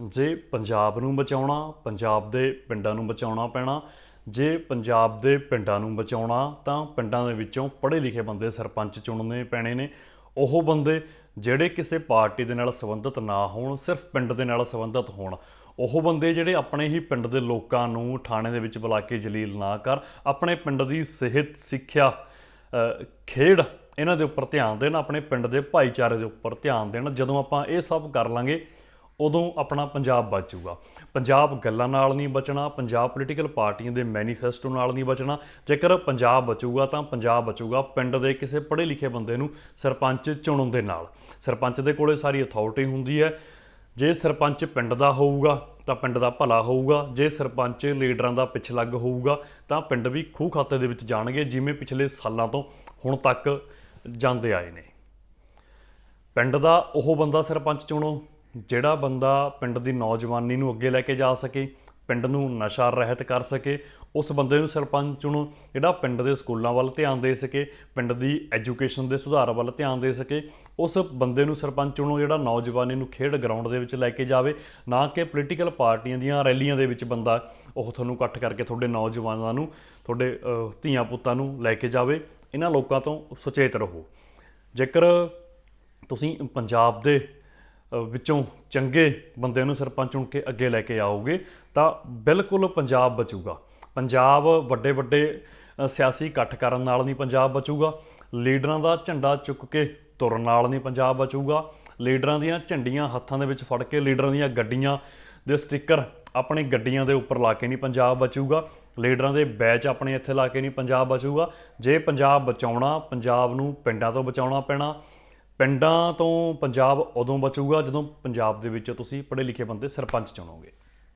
ਜੇ ਪੰਜਾਬ ਨੂੰ ਬਚਾਉਣਾ, ਪੰਜਾਬ ਦੇ ਪਿੰਡਾਂ ਨੂੰ ਬਚਾਉਣਾ ਪੈਣਾ, ਜੇ ਪੰਜਾਬ ਦੇ ਪਿੰਡਾਂ ਨੂੰ ਬਚਾਉਣਾ, ਤਾਂ ਪਿੰਡਾਂ ਦੇ ਵਿੱਚੋਂ ਪੜ੍ਹੇ ਲਿਖੇ ਬੰਦੇ ਸਰਪੰਚ ਚੁਣਨੇ ਪੈਣੇ ਨੇ। ਉਹ ਬੰਦੇ ਜਿਹੜੇ ਕਿਸੇ ਪਾਰਟੀ ਦੇ ਨਾਲ ਸੰਬੰਧਿਤ ਨਾ ਹੋਣ, ਸਿਰਫ ਪਿੰਡ ਦੇ ਨਾਲ ਸੰਬੰਧਿਤ ਹੋਣ, ਉਹ ਬੰਦੇ ਜਿਹੜੇ ਆਪਣੇ ਹੀ ਪਿੰਡ ਦੇ ਲੋਕਾਂ ਨੂੰ ਥਾਣੇ ਦੇ ਵਿੱਚ ਬੁਲਾ ਕੇ ਜਲੀਲ ਨਾ ਕਰ, ਆਪਣੇ ਪਿੰਡ ਦੀ ਸਿਹਤ, ਸਿੱਖਿਆ ਖੇਡ ਇਹਨਾਂ ਦੇ ਉੱਪਰ ਧਿਆਨ ਦੇਣ, ਆਪਣੇ ਪਿੰਡ ਦੇ ਭਾਈਚਾਰੇ ਦੇ ਉੱਪਰ ਧਿਆਨ ਦੇਣ, ਜਦੋਂ ਆਪਾਂ ਇਹ ਸਭ ਕਰ ਲਾਂਗੇ ਉਦੋਂ ਆਪਣਾ ਪੰਜਾਬ ਬਚੂਗਾ ਪੰਜਾਬ ਗੱਲਾਂ ਨਾਲ ਨਹੀਂ ਬਚਣਾ, ਪੰਜਾਬ ਪੋਲੀਟੀਕਲ ਪਾਰਟੀਆਂ ਦੇ ਮੈਨੀਫੈਸਟੋ ਨਾਲ ਨਹੀਂ ਬਚਣਾ। ਜੇਕਰ ਪੰਜਾਬ ਬਚੂਗਾ ਤਾਂ ਪੰਜਾਬ ਬਚੂਗਾ ਪਿੰਡ ਦੇ ਕਿਸੇ ਪੜ੍ਹੇ ਲਿਖੇ ਬੰਦੇ ਨੂੰ ਸਰਪੰਚ ਚੁਣਨ ਦੇ ਨਾਲ। ਸਰਪੰਚ ਦੇ ਕੋਲੇ ਸਾਰੀ ਅਥਾਰਟੀ ਹੁੰਦੀ ਹੈ। ਜੇ ਸਰਪੰਚ ਪਿੰਡ ਦਾ ਹੋਊਗਾ ਤਾਂ ਪਿੰਡ ਦਾ ਭਲਾ ਹੋਊਗਾ। ਜੇ ਸਰਪੰਚ ਲੀਡਰਾਂ ਦਾ ਪਿਛਲੱਗ ਹੋਊਗਾ ਤਾਂ ਪਿੰਡ ਵੀ ਖੂਹ ਖਾਤੇ ਦੇ ਵਿੱਚ ਜਾਣਗੇ, ਜਿਵੇਂ ਪਿਛਲੇ ਸਾਲਾਂ ਤੋਂ ਹੁਣ ਤੱਕ ਜਾਂਦੇ ਆਏ ਨੇ। ਪਿੰਡ ਦਾ ਉਹ ਬੰਦਾ ਸਰਪੰਚ ਚੁਣੋ। ਜਿਹੜਾ ਬੰਦਾ ਪਿੰਡ ਦੀ ਨੌਜਵਾਨੀ ਨੂੰ ਅੱਗੇ ਲੈ ਕੇ ਜਾ ਸਕੇ, ਪਿੰਡ ਨੂੰ ਨਸ਼ਾ ਰਹਿਤ ਕਰ ਸਕੇ, ਉਸ ਬੰਦੇ ਨੂੰ ਸਰਪੰਚ ਨੂੰ ਜਿਹੜਾ ਪਿੰਡ ਦੇ ਸਕੂਲਾਂ ਵੱਲ ਧਿਆਨ ਦੇ ਸਕੇ, ਪਿੰਡ ਦੀ ਐਜੂਕੇਸ਼ਨ ਦੇ ਸੁਧਾਰ ਵੱਲ ਧਿਆਨ ਦੇ ਸਕੇ, ਉਸ ਬੰਦੇ ਨੂੰ ਸਰਪੰਚ ਨੂੰ ਜਿਹੜਾ ਨੌਜਵਾਨੀ ਨੂੰ ਖੇਡ ਗਰਾਊਂਡ ਦੇ ਵਿੱਚ ਲੈ ਕੇ ਜਾਵੇ, ਨਾ ਕਿ ਪੋਲੀਟੀਕਲ ਪਾਰਟੀਆਂ ਦੀਆਂ ਰੈਲੀਆਂ ਦੇ ਵਿੱਚ ਬੰਦਾ ਉਹ ਤੁਹਾਨੂੰ ਇਕੱਠ ਕਰਕੇ ਤੁਹਾਡੇ ਨੌਜਵਾਨਾਂ ਨੂੰ, ਤੁਹਾਡੇ ਧੀਆਂ ਪੁੱਤਾਂ ਨੂੰ ਲੈ ਕੇ ਜਾਵੇ, ਇਹਨਾਂ ਲੋਕਾਂ ਤੋਂ ਸੁਚੇਤ ਰਹੋ। ਜੇਕਰ ਤੁਸੀਂ ਪੰਜਾਬ ਦੇ ਵਿੱਚੋਂ ਚੰਗੇ ਬੰਦੇ ਨੂੰ ਸਰਪੰਚ ਚੁਣ ਕੇ ਅੱਗੇ ਲੈ ਕੇ ਆਓਗੇ, ਤਾਂ ਬਿਲਕੁਲ ਪੰਜਾਬ ਬਚੂਗਾ। ਪੰਜਾਬ ਵੱਡੇ ਵੱਡੇ ਸਿਆਸੀ ਇਕੱਠ ਕਰਨ ਨਾਲ ਨਹੀਂ ਪੰਜਾਬ ਬਚੂਗਾ। ਲੀਡਰਾਂ ਦਾ ਝੰਡਾ ਚੁੱਕ ਕੇ ਤੁਰਨ ਨਾਲ ਨਹੀਂ ਪੰਜਾਬ ਬਚੂਗਾ। ਲੀਡਰਾਂ ਦੀਆਂ ਝੰਡੀਆਂ ਹੱਥਾਂ ਦੇ ਵਿੱਚ ਫੜ ਕੇ ਲੀਡਰਾਂ ਦੀਆਂ ਗੱਡੀਆਂ ਦੇ ਸਟicker ਆਪਣੀ ਗੱਡੀਆਂ ਦੇ ਉੱਪਰ ਲਾ ਕੇ ਨਹੀਂ ਪੰਜਾਬ ਬਚੂਗਾ। ਲੀਡਰਾਂ ਦੇ ਬੈਚ ਆਪਣੇ ਇੱਥੇ ਲਾ ਕੇ ਨਹੀਂ ਪੰਜਾਬ ਬਚੂਗਾ। ਜੇ ਪੰਜਾਬ ਬਚਾਉਣਾ, ਪੰਜਾਬ ਨੂੰ ਪਿੰਡਾਂ ਤੋਂ ਬਚਾਉਣਾ ਪੈਣਾ ਪਿੰਡਾਂ ਤੋਂ ਪੰਜਾਬ ਉਦੋਂ ਬਚੂਗਾ ਜਦੋਂ ਪੰਜਾਬ ਦੇ ਵਿੱਚ ਤੁਸੀਂ ਪੜ੍ਹੇ ਲਿਖੇ ਬੰਦੇ ਸਰਪੰਚ ਚੁਣੋਗੇ।